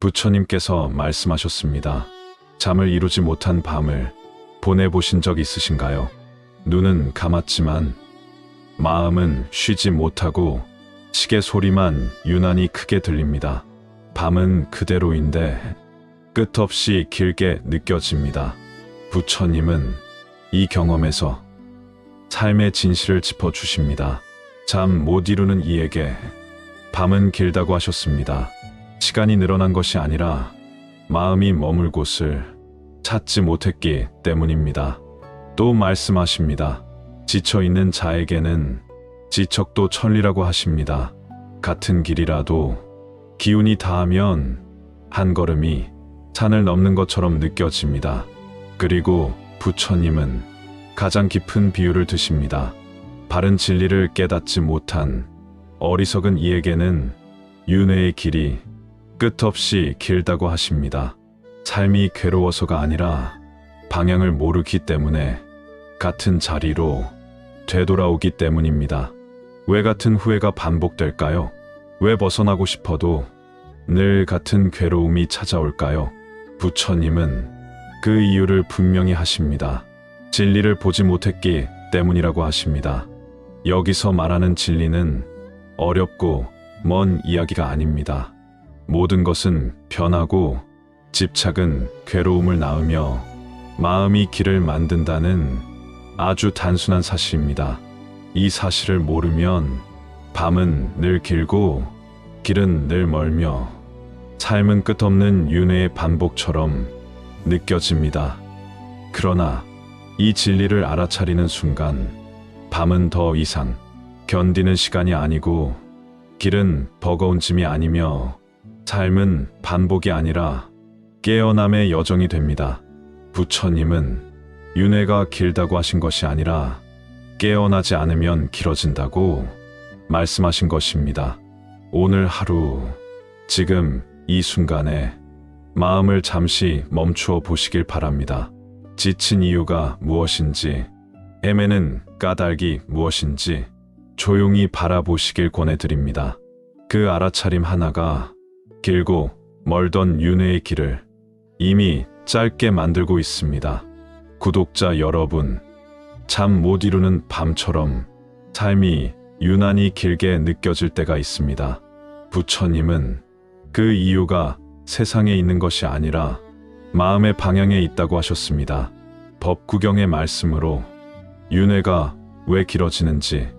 부처님께서 말씀하셨습니다. 잠을 이루지 못한 밤을 보내보신 적 있으신가요? 눈은 감았지만 마음은 쉬지 못하고 시계 소리만 유난히 크게 들립니다. 밤은 그대로인데 끝없이 길게 느껴집니다. 부처님은 이 경험에서 삶의 진실을 짚어주십니다. 잠 못 이루는 이에게 밤은 길다고 하셨습니다. 시간이 늘어난 것이 아니라 마음이 머물 곳을 찾지 못했기 때문입니다. 또 말씀하십니다. 지쳐 있는 자에게는 지척도 천리라고 하십니다. 같은 길이라도 기운이 닿으면 한 걸음이 산을 넘는 것처럼 느껴집니다. 그리고 부처님은 가장 깊은 비유를 드십니다. 바른 진리를 깨닫지 못한 어리석은 이에게는 윤회의 길이 끝없이 길다고 하십니다. 삶이 괴로워서가 아니라 방향을 모르기 때문에 같은 자리로 되돌아오기 때문입니다. 왜 같은 후회가 반복될까요? 왜 벗어나고 싶어도 늘 같은 괴로움이 찾아올까요? 부처님은 그 이유를 분명히 하십니다. 진리를 보지 못했기 때문이라고 하십니다. 여기서 말하는 진리는 어렵고 먼 이야기가 아닙니다. 모든 것은 변하고 집착은 괴로움을 낳으며 마음이 길을 만든다는 아주 단순한 사실입니다. 이 사실을 모르면 밤은 늘 길고 길은 늘 멀며 삶은 끝없는 윤회의 반복처럼 느껴집니다. 그러나 이 진리를 알아차리는 순간 밤은 더 이상 견디는 시간이 아니고 길은 버거운 짐이 아니며 삶은 반복이 아니라 깨어남의 여정이 됩니다. 부처님은 윤회가 길다고 하신 것이 아니라 깨어나지 않으면 길어진다고 말씀하신 것입니다. 오늘 하루, 지금 이 순간에 마음을 잠시 멈추어 보시길 바랍니다. 지친 이유가 무엇인지, 헤매는 까닭이 무엇인지 조용히 바라보시길 권해드립니다. 그 알아차림 하나가 길고 멀던 윤회의 길을 이미 짧게 만들고 있습니다. 구독자 여러분, 잠 못 이루는 밤처럼 삶이 유난히 길게 느껴질 때가 있습니다. 부처님은 그 이유가 세상에 있는 것이 아니라 마음의 방향에 있다고 하셨습니다. 법구경의 말씀으로 윤회가 왜 길어지는지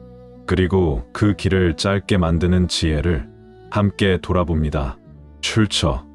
그리고 그 길을 짧게 만드는 지혜를 함께 돌아봅니다. 출처